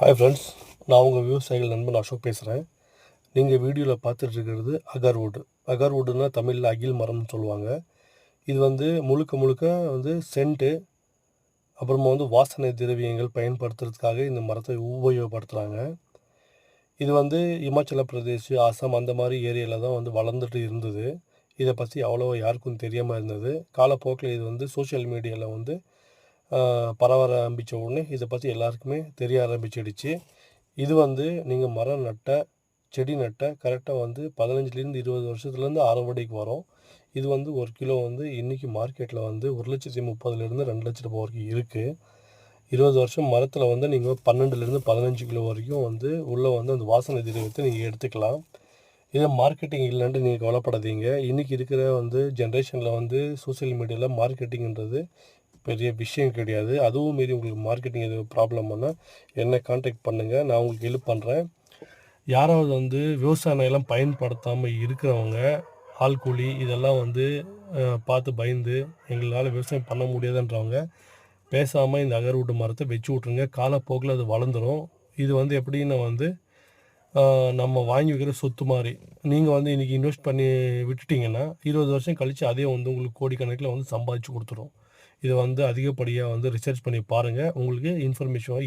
Hi friends நான் உங்கள் விவசாயிகள் நண்பன் அசோக் பேசுகிறேன் நீங்கள் வீடியோவில் பார்த்துட்ருக்கிறது அகர்வுட். அகர்வுட்னா தமிழில் அகில் மரம்னு சொல்லுவாங்க. இது வந்து முழுக்க முழுக்க வந்து சென்ட்டு அப்புறமா வந்து வாசனை திரவியங்கள் பயன்படுத்துறதுக்காக இந்த மரத்தை உபயோகப்படுத்துகிறாங்க இது வந்து இமாச்சல பிரதேஷ் அசாம் அந்த மாதிரி ஏரியாவில் தான் வந்து வளர்ந்துட்டு இருந்தது. இதை பற்றி அவ்வளோ யாருக்கும் தெரியாமல் இருந்தது. காலப்போக்கில் இது வந்து சோஷியல் மீடியாவில் வந்து பரவ ஆரம்பித்த உடனே இதை பற்றி எல்லாருக்குமே தெரிய ஆரம்பிச்சிடுச்சு. இது வந்து நீங்கள் மரம் நட்ட செடி நட்ட கரெக்டாக வந்து பதினஞ்சுலேருந்து இருபது வருஷத்துலேருந்து அறுவடைக்கு வரும். இது வந்து ஒரு கிலோ வந்து இன்றைக்கி மார்க்கெட்டில் வந்து ஒரு லட்சத்தி முப்பதுலேருந்து ரெண்டு லட்ச ரூபா வரைக்கும் இருக்குது இருபது வருஷம் மரத்தில் வந்து நீங்கள் பன்னெண்டுலேருந்து பதினஞ்சு கிலோ வரைக்கும் வந்து உள்ளே வந்து அந்த வாசனை திரவியத்தை நீங்கள் எடுத்துக்கலாம். இதை மார்க்கெட்டிங் இல்லைன்ட்டு நீங்கள் கவலைப்படாதீங்க. இன்றைக்கி இருக்கிற வந்து ஜென்ரேஷனில் வந்து சோஷியல் மீடியாவில் மார்க்கெட்டிங்கிறது பெரிய விஷயம் கிடையாது. அதுவும் மீறி உங்களுக்கு மார்க்கெட்டிங் எதுவும் ப்ராப்ளம்னா என்னை காண்டாக்ட் பண்ணுங்கள் நான் உங்களுக்கு ஹெல்ப் பண்ணுறேன் யாராவது வந்து விவசாய நிலம் பயன்படுத்தாமல் இருக்கிறவங்க ஆள் கூலி இதெல்லாம் வந்து பார்த்து பயந்து எங்களால் விவசாயம் பண்ண முடியாதுன்றவங்க பேசாமல் இந்த அகர்வூட்டு மரத்தை வச்சு விட்ருங்க காலப்போக்கில் அது வளர்ந்துடும் இது வந்து எப்படின்னா வந்து நம்ம வாங்கி வைக்கிற சொத்து மாதிரி. நீங்கள் வந்து இன்றைக்கி இன்வெஸ்ட் பண்ணி விட்டுட்டிங்கன்னா இருபது வருஷம் கழித்து அதே வந்து உங்களுக்கு கோடிக்கணக்கில் வந்து சம்பாதிச்சு கொடுத்துரும். இதை வந்து அதிகப்படியாக வந்து ரிசர்ச் பண்ணி பாருங்கள் உங்களுக்கு இன்ஃபர்மேஷன்